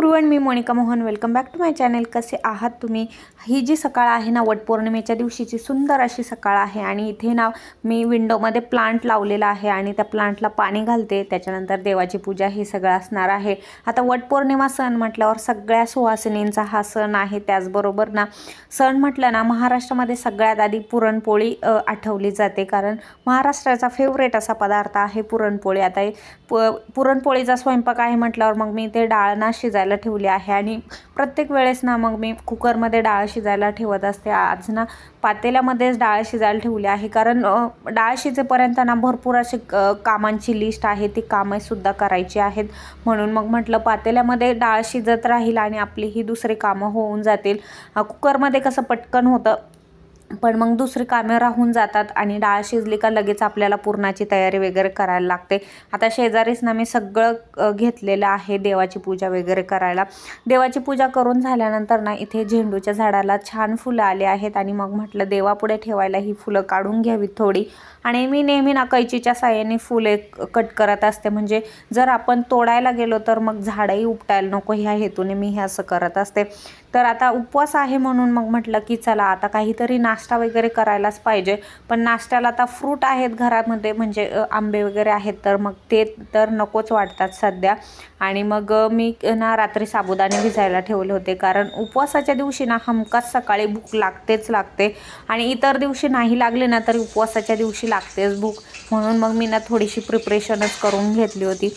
Everyone me Monika Mohan. Welcome back to my channel कसे आहात तुम्ही? ही जी सकाळ आहे ना वटपौर्णिमेच्या दिवशीची सुंदर अशी सकाळ आहे आणि इथे ना मी विंडोमध्ये प्लांट लावलेला आहे आणि त्या प्लांटला पाणी घालते. त्याच्यानंतर देवाची पूजा हे सगळं असणार आहे. आता वटपौर्णिमा सण म्हटल्यावर सगळ्या सुवासिनींचा हा सण आहे. त्याचबरोबर ना सण म्हटलं ना महाराष्ट्रामध्ये सगळ्यात आधी पुरणपोळी आठवली जाते. कारण महाराष्ट्राचा फेवरेट असा पदार्थ आहे पुरणपोळी. आता हे प पुरणपोळीचा स्वयंपाक आहे म्हटल्यावर मग मी ते डाळ ना शिजायला ठेवली आहे आणि प्रत्येक वेळेस ना मग मी कुकरमध्ये डाळ शिजायला ठेवत असते. आज ना पातेल्यामध्येच डाळ शिजायला ठेवली आहे. कारण डाळ शिजेपर्यंत ना भरपूर अशी कामांची लिस्ट आहे. ती कामंसुद्धा करायची आहेत. म्हणून मग म्हटलं पातेल्यामध्ये डाळ शिजत राहील आणि आपली ही दुसरी कामं होऊन जातील. कुकरमध्ये कसं पटकन होतं पण मग दुसरी कामे राहून जातात आणि डाळ शिजली का लगेच आपल्याला पुरणाची तयारी वगैरे करायला लागते. आता शेजारीच ना मी सगळं घेतलेलं आहे देवाची पूजा वगैरे करायला. देवाची पूजा करून झाल्यानंतर ना इथे झेंडूच्या झाडाला छान फुलं आले आहेत आणि मग म्हटलं देवापुढे ठेवायला ही फुलं काढून घ्यावीत थोडी. आणि मी नेहमी ना कैचीच्या साह्याने फुले कट करत असते. म्हणजे जर आपण तोडायला गेलो तर मग झाडंही उपटायला नको ह्या हेतूने मी हे असं करत असते. तर आता उपवास आहे म्हणून मग म्हटलं की चला आता काहीतरी नाश्ता वगैरे करायलाच पाहिजे. पण नाश्त्याला आता फ्रूट आहेत घरामध्ये म्हणजे आंबे वगैरे आहेत तर मग ते तर नकोच वाटतात सध्या. आणि मग मी ना रात्री साबुदाणे भिजायला ठेवले होते कारण उपवासाच्या दिवशी ना हमखास सकाळी भूक लागतेच लागते. आणि इतर दिवशी नाही लागले ना तरी उपवासाच्या दिवशी लागतेच भूक. म्हणून मग मी ना थोडीशी प्रिपरेशनच करून घेतली होती.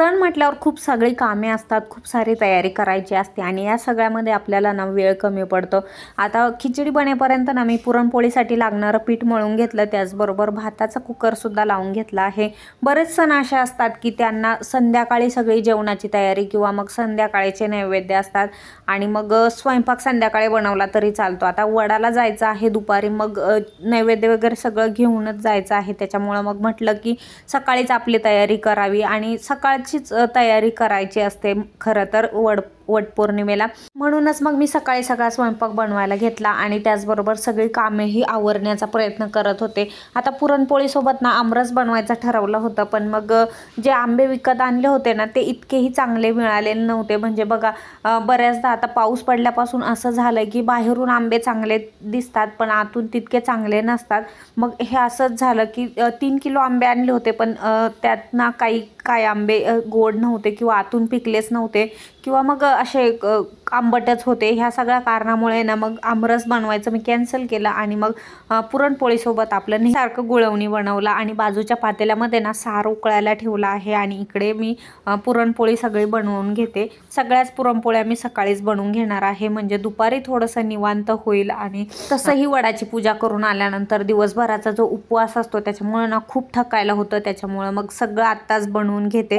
सण म्हटल्यावर खूप सगळी कामे असतात खूप सारी तयारी करायची असते आणि या सगळ्यामध्ये आपल्याला ना वेळ कमी पडतो. आता खिचडी बनेपर्यंत ना मी पुरणपोळीसाठी लागणारं पीठ मळून घेतलं त्याचबरोबर भाताचा कुकरसुद्धा लावून घेतला आहे. बरेच सण असे असतात की त्यांना संध्याकाळी सगळी जेवणाची तयारी किंवा मग संध्याकाळीचे नैवेद्य असतात आणि मग स्वयंपाक संध्याकाळी बनवला तरी चालतो. आता वडाला जायचं आहे दुपारी मग नैवेद्य वगैरे सगळं घेऊनच जायचं आहे. त्याच्यामुळं मग म्हटलं की सकाळीच आपली तयारी करावी आणि सकाळ मनाचीच तयारी करायची असते. खरं तर वड वटपौर्णिमेला म्हणूनच मग मी सकाळी सकाळ स्वयंपाक बनवायला घेतला आणि त्याचबरोबर सगळी कामेही आवरण्याचा प्रयत्न करत होते. आता पुरणपोळीसोबत ना आमरस बनवायचं ठरवलं होतं पण मग जे आंबे विकत आणले होते ना ते इतकेही चांगले मिळालेले नव्हते. म्हणजे बघा बऱ्याचदा आता पाऊस पडल्यापासून असं झालं की बाहेरून आंबे चांगले दिसतात पण आतून तितके चांगले नसतात. मग हे असंच झालं की तीन किलो आंबे आणले होते पण त्यात ना काही काय आंबे गोड नव्हते किंवा आतून पिकलेच नव्हते. किंवा मग असे आंबटच होते ह्या सगळ्या कारणामुळे ना मग आमरस बनवायचं मी कॅन्सल केलं आणि मग पुरणपोळीसोबत आपलं सारखं गुळवणी बनवलं आणि बाजूच्या पातेल्यामध्ये ना सार उकळायला ठेवला आहे आणि इकडे मी पुरणपोळी सगळी बनवून घेते. सगळ्याच पुरणपोळ्या मी सकाळीच बनवून घेणार आहे. म्हणजे दुपारी थोडंसं निवांत होईल आणि तसंही वडाची पूजा करून आल्यानंतर दिवसभराचा जो उपवास असतो त्याच्यामुळं ना खूप थकायला होतं. त्याच्यामुळं मग सगळं आत्ताच बनवून घेते.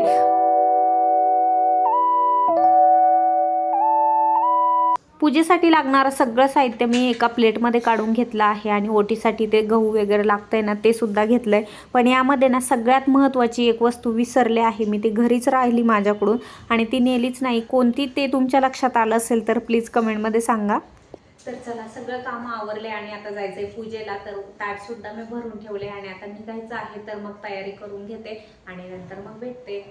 पूजेसाठी लागणारं सगळं साहित्य मी एका प्लेटमध्ये काढून घेतलं आहे आणि ओटीसाठी ते गहू वगैरे लागतं आहे ना ते सुद्धा घेतलं आहे पण यामध्ये ना सगळ्यात महत्त्वाची एक वस्तू विसरले आहे. मी ती घरीच राहिली माझ्याकडून आणि ती नेलीच नाही. कोणती ते तुमच्या लक्षात आलं असेल तर प्लीज कमेंटमध्ये सांगा. तर चला सगळं काम आवरले आणि आता जायचंय पूजेला. तर ताट सुद्धा मी भरून ठेवले आणि आता निघायचं आहे तर मग तयारी करून घेते आणि नंतर मग भेटते.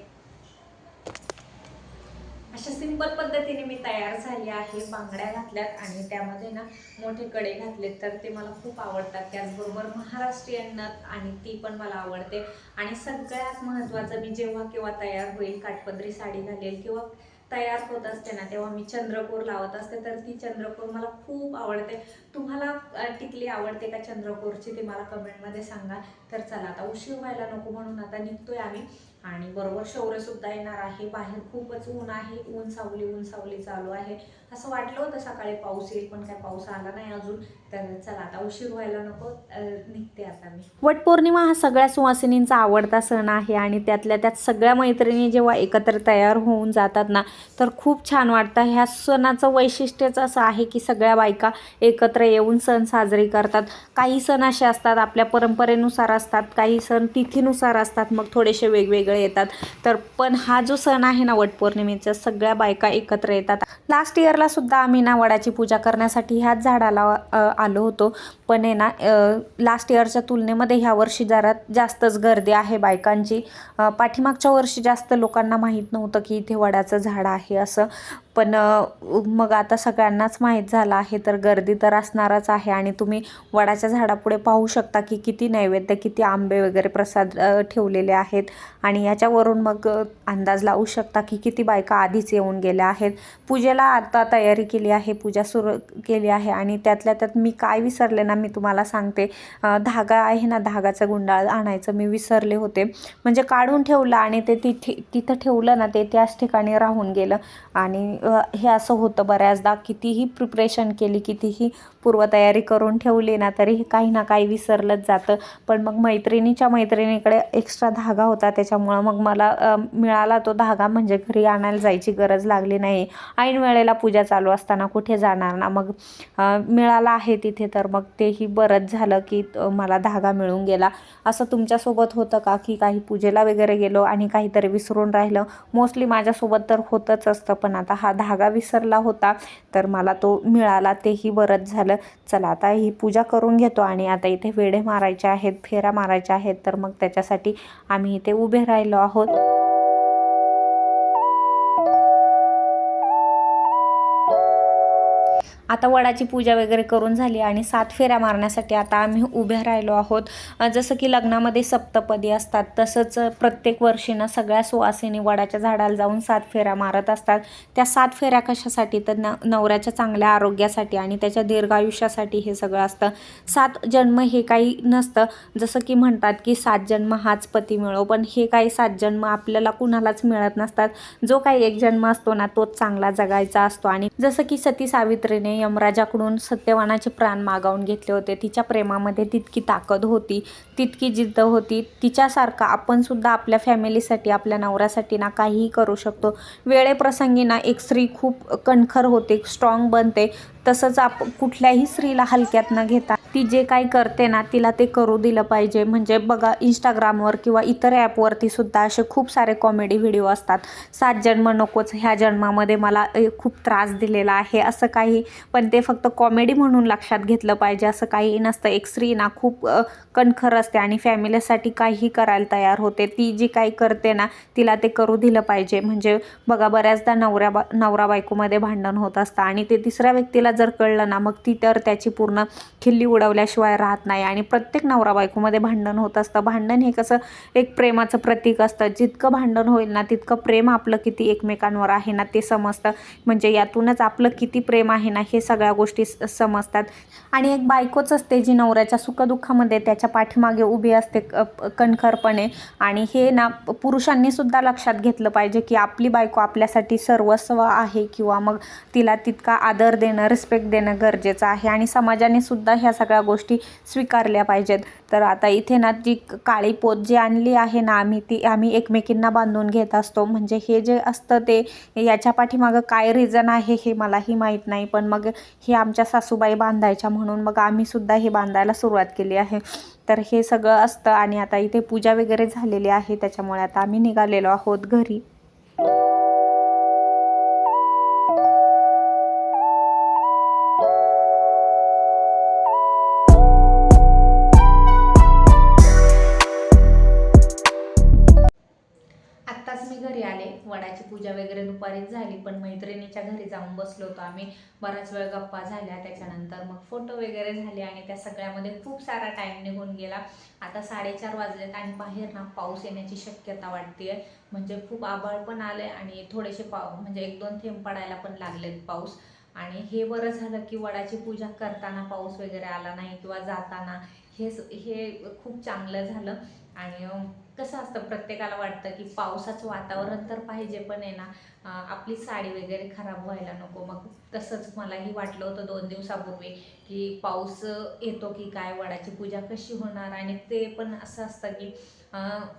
अशा सिंपल पद्धतीने मी तयार झाली आहे बांगड्या घातल्यात आणि त्यामध्ये ना मोठे कडे घातलेत. तर ते मला खूप आवडतात. त्याचबरोबर महाराष्ट्रीयन नथ आणि ती पण मला आवडते. आणि सगळ्यात महत्त्वाचं मी जेव्हा केव्हा तयार होईल काठपदरी साडी घालेल किंवा तयार होत असते ना तेव्हा मी चंद्रकोर लावत असते. तर ती चंद्रकोर मला खूप आवडते. तुम्हाला टिकली आवडते का चंद्रकोरची ते मला कमेंटमध्ये सांगा. तर चला आता उशीर व्हायला नको म्हणून आता निघतोय आम्ही. आणि बरोबर शौर्य सुद्धा येणार आहे. बाहेर खूपच ऊन आहे. ऊन सावली ऊन सावली चालू आहे. असं वाटलं होतं सकाळी पाऊस येईल पण काय पाऊस आला नाही अजून. तर चला आता उशीर व्हायला नको. निघते आता मी. वटपौर्णिमा हा सगळ्या सुवासिनींचा आवडता सण आहे आणि त्यातल्या त्यात सगळ्या मैत्रिणी जेव्हा एकत्र तयार होऊन जातात ना तर खूप छान वाटतं. ह्या सणाचं वैशिष्ट्यच असं आहे की सगळ्या बायका एकत्र येऊन सण साजरे करतात. काही सण असे असतात आपल्या परंपरेनुसार असतात. काही सण तिथीनुसार असतात. मग थोडेसे वेगवेगळे वेगळे येतात. तर पण हा जो सण आहे ना वटपौर्णिमेचा सगळ्या बायका एकत्र येतात. लास्ट इयरला सुद्धा आम्ही ना वडाची पूजा करण्यासाठी ह्याच झाडाला आलो होतो. पण आहे ना लास्ट इयरच्या तुलनेमध्ये ह्या वर्षी जरा जास्तच गर्दी आहे बायकांची. पाठीमागच्या वर्षी जास्त लोकांना माहीत नव्हतं की इथे वडाचं झाड आहे असं. पण मग आता सगळ्यांनाच माहीत झालं आहे तर गर्दी तर असणारच आहे आणि तुम्ही वडाच्या झाडापुढे पाहू शकता की किती नैवेद्य किती आंबे वगैरे प्रसाद ठेवलेले आहेत. आणि याच्यावरून मग अंदाज लावू शकता की किती बायका आधीच येऊन गेल्या आहेत. पूजेला आता तयारी केली आहे पूजा सुरू केली आहे आणि त्यातल्या त्यात मी काय विसरले ना मी तुम्हाला सांगते. धागा आहे ना धागाचं गुंडाळ आणायचं मी विसरले होते. म्हणजे काढून ठेवलं आणि ते तिथे तिथं ठेवलं ना ते त्याच ठिकाणी राहून गेलं. आणि हे असं होतं बऱ्याचदा कितीही प्रिपरेशन केली कितीही पूर्वतयारी करून ठेवली ना तरी काही ना काही विसरलंच जातं. पण मग मैत्रिणीच्या मैत्रिणीकडे एक्स्ट्रा धागा होता त्याच्यामुळं मग मला मिळाला तो धागा. म्हणजे घरी आणायला जायची गरज लागली नाही. ऐन वेळेला पूजा चालू असताना कुठे जाणार ना? मग मिळाला आहे तिथे तर मग तेही बरंच झालं की मला धागा मिळून गेला. असं तुमच्यासोबत होतं का? की काही पूजेला वगैरे गेलो आणि काहीतरी विसरून राहिलं? मोस्टली माझ्यासोबत तर होतच असतं पण आता हा धागा विसरला होता तर मला तो मिळाला. तेही बरंच झालं. चला आता ही पूजा करून घेतो आणि आता इथे वेढे मारायचे आहेत फेऱ्या मारायच्या आहेत तर मग त्याच्यासाठी आम्ही इथे उभे राहिलो आहोत. आता वडाची पूजा वगैरे करून झाली आणि सात फेऱ्या मारण्यासाठी आता आम्ही उभ्या राहिलो आहोत. जसं की लग्नामध्ये सप्तपदी असतात तसंच प्रत्येक वर्षी ना सगळ्या सुवासिनी वडाच्या झाडाला जाऊन सात फेऱ्या मारत असतात. त्या सात फेऱ्या कशासाठी? तर न नवऱ्याच्या चांगल्या आरोग्यासाठी आणि त्याच्या दीर्घायुष्यासाठी हे सगळं असतं. सात जन्म हे काही नसतं. जसं की म्हणतात की सात जन्म हाच पती मिळो पण हे काही सात जन्म आपल्याला कुणालाच मिळत नसतात. जो काही एक जन्म असतो ना तोच चांगला जगायचा असतो. आणि जसं की सती सावित्रीने यमराजाकडून सत्यवानाचे प्राण मागावून घेतले होते. तिच्या प्रेमामध्ये तितकी ताकद होती तितकी जिद्द होती. तिच्यासारखं आपण सुद्धा आपल्या फॅमिलीसाठी आपल्या नवऱ्यासाठी ना काहीही करू शकतो. वेळेप्रसंगी ना एक स्त्री खूप कणखर होते स्ट्रॉंग बनते. तसंच आप कुठल्याही स्त्रीला हलक्यात न घेता ती जे काही करते ना तिला ते करू दिलं पाहिजे. म्हणजे बघा इंस्टाग्रामवर किंवा इतर ॲपवरती सुद्धा असे खूप सारे कॉमेडी व्हिडिओ असतात. सात जन्म नकोच ह्या जन्मामध्ये मला खूप त्रास दिलेला आहे असं काही. पण ते फक्त कॉमेडी म्हणून लक्षात घेतलं पाहिजे असं काही नसतं. एक स्त्री ना खूप कणखर असते आणि फॅमिलीसाठी काहीही करायला तयार होते. ती जी काही करते ना तिला ते करू दिलं पाहिजे. म्हणजे बघा बऱ्याचदा नवऱ्या बा नवरा बायकोमध्ये भांडण होत असतं आणि ते तिसऱ्या व्यक्तीला जर कळलं ना मग ती तर त्याची पूर्ण खिल्ली उड उडवल्याशिवाय राहत नाही आणि प्रत्येक नवरा बायकोमध्ये भांडण होत असतं. भांडण हे कसं एक प्रेमाचं प्रतीक असतं. जितकं भांडण होईल ना तितकं प्रेम आपलं किती एकमेकांवर आहे ना ते समजतं. म्हणजे यातूनच आपलं किती प्रेम आहे ना हे सगळ्या गोष्टी स- समजतात. आणि एक बायकोच असते जी नवऱ्याच्या सुखदुःखामध्ये त्याच्या पाठीमागे उभी असते क- कणखरपणे. आणि हे ना पुरुषांनी सुद्धा लक्षात घेतलं पाहिजे की आपली बायको आपल्यासाठी सर्वस्व आहे किंवा मग तिला तितका आदर देणं रिस्पेक्ट देणं गरजेचं आहे. आणि समाजाने सुद्धा ह्या सगळ्या गोष्टी स्वीकारल्या पाहिजेत. तर आता इथे ना जी काळी पोत जी आणली आहे ना आम्ही ती आम्ही एकमेकींना बांधून घेत असतो. म्हणजे हे जे असतं ते याच्या पाठीमागं काय रिझन आहे हे मलाही माहीत नाही. पण मग हे आमच्या सासूबाई बांधायच्या म्हणून मग आम्हीसुद्धा हे बांधायला सुरुवात केली आहे. तर हे सगळं असतं आणि आता इथे पूजा वगैरे झालेली आहे. त्याच्यामुळे आता आम्ही निघालेलो आहोत घरी. पूजा वगैरे दुपारीच झाली पण मैत्रिणीच्या घरी जाऊन बसलो होतो आम्ही. बराच वेळ गप्पा झाल्या त्याच्यानंतर मग फोटो वगैरे झाले आणि त्या सगळ्यामध्ये खूप सारा टाईम निघून गेला. आता साडेचार वाजलेत आणि बाहेर ना पाऊस येण्याची शक्यता वाटते म्हणजे खूप आभाळ पण आले आणि थोडेसे पाव म्हणजे एक दोन थेंब पडायला पण लागलेत पाऊस. आणि हे बरं झालं की वडाची पूजा करताना पाऊस वगैरे आला नाही किंवा जाताना हे हे खूप चांगलं झालं. आणि कसं असतं प्रत्येकाला वाटतं की पावसाचं वातावरण तर पाहिजे पण आहे ना आपली साडी वगैरे खराब व्हायला नको. मग तसंच मलाही वाटलं होतं दोन दिवसापूर्वी की पाऊस येतो की काय वडाची पूजा कशी होणार? आणि ते पण असं असतं की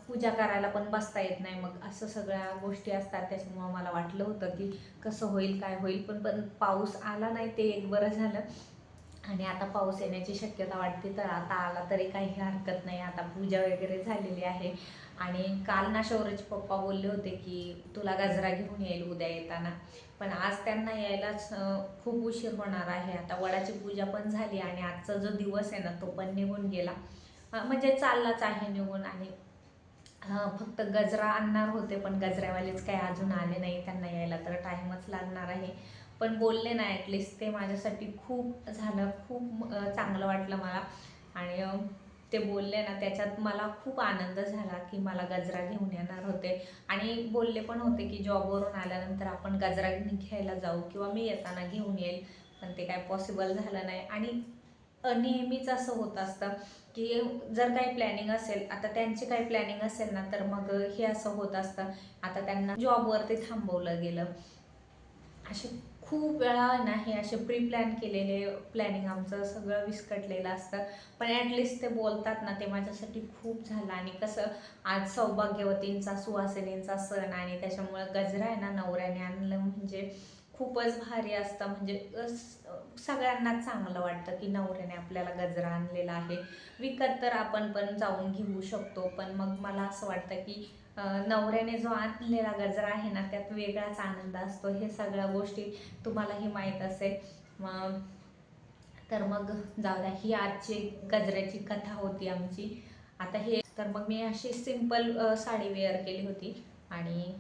पूजा करायला पण बसता येत नाही. मग असं सगळ्या गोष्टी असतात त्याच्यामुळं मला वाटलं होतं की कसं होईल काय होईल पण पण पाऊस आला नाही ते एक बरं झालं. आणि आता पाऊस येण्याची शक्यता वाटते तर आता आला तरी काही हरकत नाही. आता पूजा वगैरे झालेली आहे. आणि काल ना शौर्यचे पप्पा बोलले होते की तुला गजरा घेऊन येईल उद्या येताना. पण आज त्यांना यायलाच खूप उशीर होणार आहे. आता वडाची पूजा पण झाली आणि आजचा जो दिवस आहे ना तो पण निघून गेला. म्हणजे चाललाच आहे निघून आणि फक्त गजरा आणणार होते पण गजऱ्यावालेच काही अजून आले नाही. त्यांना यायला तर टाईमच लागणार आहे. पण बोलले ना ॲटलिस्ट ते माझ्यासाठी खूप झालं खूप चांगलं वाटलं मला. आणि ते बोलले ना त्याच्यात मला खूप आनंद झाला की मला गजरा घेऊन येणार होते. आणि बोलले पण होते की जॉबवरून आल्यानंतर आपण गजरा घ्यायला जाऊ किंवा मी येताना घेऊन येईल पण ते काय पॉसिबल झालं नाही. आणि नेहमीच असं होत असतं की जर काही प्लॅनिंग असेल आता त्यांची काही प्लॅनिंग असेल ना तर मग हे असं होत असतं. आता त्यांना जॉबवरती थांबवलं गेलं. असे खूप वेळा ना हे असे प्री प्लॅन केलेले प्लॅनिंग आमचं सगळं विस्कटलेलं असतं. पण ॲटलिस्ट ते बोलतात ना ते माझ्यासाठी खूप झालं. आणि कसं आज सौभाग्यवतींचा सुवासिनींचा सण आणि त्याच्यामुळं गजरा आहे ना नवऱ्याने आणलं म्हणजे खूपच भारी असतं. म्हणजे सगळ्यांना चांगलं वाटतं की नवऱ्याने आपल्याला गजरा आणलेला आहे. विकत तर आपण पण जाऊन घेऊ शकतो. पण मग मला असं वाटतं की नवऱ्याने जो आणलेला गजरा आहे ना त्यात वेगळाच आनंद असतो. हे सगळ्या गोष्टी तुम्हालाही माहीत असेल. मग तर मग जाऊ द्या ही आजची गजऱ्याची कथा होती आमची. आता हे तर मग मी अशी सिंपल साडी वेअर केली होती. आणि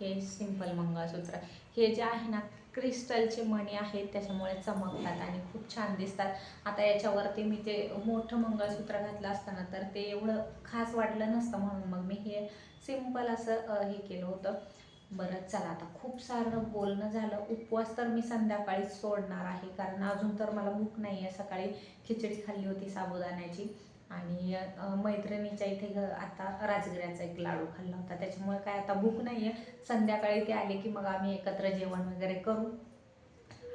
हे सिंपल मंगळसूत्र. हे जे आहे ना क्रिस्टलचे मणी आहेत त्याच्यामुळे चमकतात आणि खूप छान दिसतात. आता याच्यावरती मी ते मोठं मंगळसूत्र घातलं असताना तर ते एवढं खास वाटलं नसतं म्हणून मग मी हे सिंपल असं हे केलं होतं. बरं चला आता खूप सारं बोलणं झालं. उपवास तर मी संध्याकाळीच सोडणार आहे कारण अजून तर मला भूक नाही आहे. सकाळी खिचडी खाल्ली होती साबुदाण्याची. आणि मैत्रिणीच्या इथे घ आता राजगिऱ्याचा एक लाडू खाल्ला होता. त्याच्यामुळे काय आता भूक नाही आहे संध्याकाळी ते आले की मग आम्ही एकत्र जेवण वगैरे करू.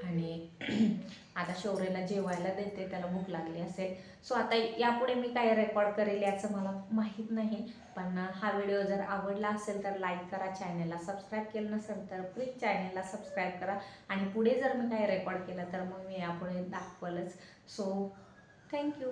आणि आता शौर्यला जेवायला देते त्याला भूक लागली असेल. सो आता यापुढे मी काय रेकॉर्ड करेल याचं मला माहीत नाही पण हा व्हिडिओ जर आवडला असेल तर लाईक करा चॅनलला सबस्क्राईब केलं नसेल तर प्लीज चॅनलला सबस्क्राईब करा. आणि पुढे जर मी काय रेकॉर्ड केलं तर मग मी यापुढे दाखवलंच. So thank you